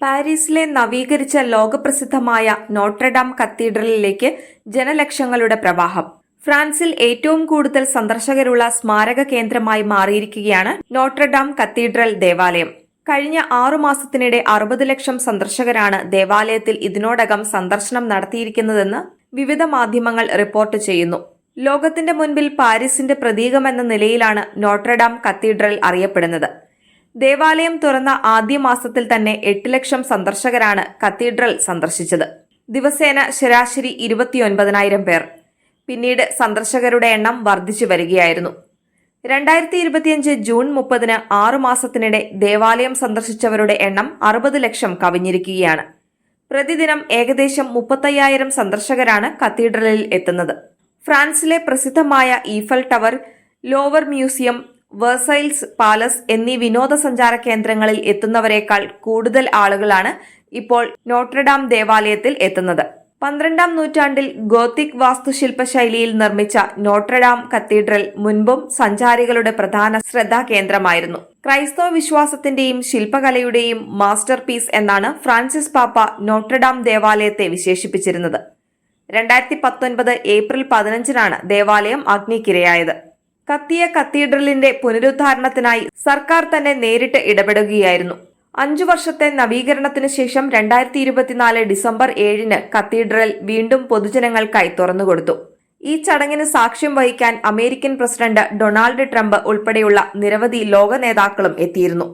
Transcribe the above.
പാരീസിലെ നവീകരിച്ച ലോകപ്രസിദ്ധമായ നോട്രഡാം കത്തീഡ്രലിലേക്ക് ജനലക്ഷങ്ങളുടെ പ്രവാഹം. ഫ്രാൻസിൽ ഏറ്റവും കൂടുതൽ സന്ദർശകരുള്ള സ്മാരക കേന്ദ്രമായി മാറിയിരിക്കുകയാണ് നോട്രഡാം കത്തീഡ്രൽ ദേവാലയം. കഴിഞ്ഞ ആറു മാസത്തിനിടെ അറുപത് ലക്ഷം സന്ദർശകരാണ് ദേവാലയത്തിൽ ഇതിനോടകം സന്ദർശനം നടത്തിയിരിക്കുന്നതെന്ന് വിവിധ മാധ്യമങ്ങൾ റിപ്പോർട്ട് ചെയ്യുന്നു. ലോകത്തിന്റെ മുൻപിൽ പാരീസിന്റെ പ്രതീകമെന്ന നിലയിലാണ് നോട്രഡാം കത്തീഡ്രൽ അറിയപ്പെടുന്നത്. ദേവാലയം തുറന്ന ആദ്യ മാസത്തിൽ തന്നെ എട്ട് ലക്ഷം സന്ദർശകരാണ് കത്തീഡ്രൽ സന്ദർശിച്ചത്. ദിവസേന ശരാശരി ഇരുപത്തിയൊൻപതിനായിരം പേർ. പിന്നീട് സന്ദർശകരുടെ എണ്ണം വർദ്ധിച്ചു വരികയായിരുന്നു. രണ്ടായിരത്തി ഇരുപത്തിയഞ്ച് ജൂൺ മുപ്പതിന് ആറു മാസത്തിനിടെ ദേവാലയം സന്ദർശിച്ചവരുടെ എണ്ണം അറുപത് ലക്ഷം കവിഞ്ഞിരിക്കുകയാണ്. പ്രതിദിനം ഏകദേശം മുപ്പത്തയ്യായിരം സന്ദർശകരാണ് കത്തീഡ്രലിൽ എത്തുന്നത്. ഫ്രാൻസിലെ പ്രസിദ്ധമായ Eiffel tower Louvre museum Versailles palace എന്നീ വിനോദസഞ്ചാര കേന്ദ്രങ്ങളിൽ എത്തുന്നവരെക്കാൾ കൂടുതൽ ആളുകളാണ് ഇപ്പോൾ നോട്രഡാം ദേവാലയത്തിൽ എത്തുന്നത്. പന്ത്രണ്ടാം നൂറ്റാണ്ടിൽ ഗോത്തിക് വാസ്തുശില്പ ശൈലിയിൽ നിർമ്മിച്ച നോട്രഡാം കത്തീഡ്രൽ മുൻപും സഞ്ചാരികളുടെ പ്രധാന ശ്രദ്ധാകേന്ദ്രമായിരുന്നു ക്രൈസ്തവ വിശ്വാസത്തിന്റെയും ശില്പകലയുടെയും മാസ്റ്റർ പീസ് എന്നാണ് ഫ്രാൻസിസ് പാപ്പ നോട്രഡാം ദേവാലയത്തെ വിശേഷിപ്പിച്ചിരുന്നത്. രണ്ടായിരത്തി പത്തൊൻപത് ഏപ്രിൽ പതിനഞ്ചിനാണ് ദേവാലയം അഗ്നിക്കിരയായത്. കത്തിയ കത്തീഡ്രലിന്റെ പുനരുദ്ധാരണത്തിനായി സർക്കാർ തന്നെ നേരിട്ട് ഇടപെടുകയായിരുന്നു. അഞ്ചു വർഷത്തെ നവീകരണത്തിന് ശേഷം രണ്ടായിരത്തി ഇരുപത്തിനാല് ഡിസംബർ ഏഴിന് കത്തീഡ്രൽ വീണ്ടും പൊതുജനങ്ങൾക്കായി തുറന്നുകൊടുത്തു. ഈ ചടങ്ങിന് സാക്ഷ്യം വഹിക്കാൻ അമേരിക്കൻ പ്രസിഡന്റ് ഡൊണാൾഡ് ട്രംപ് ഉൾപ്പെടെയുള്ള നിരവധി ലോക നേതാക്കളും എത്തിയിരുന്നു.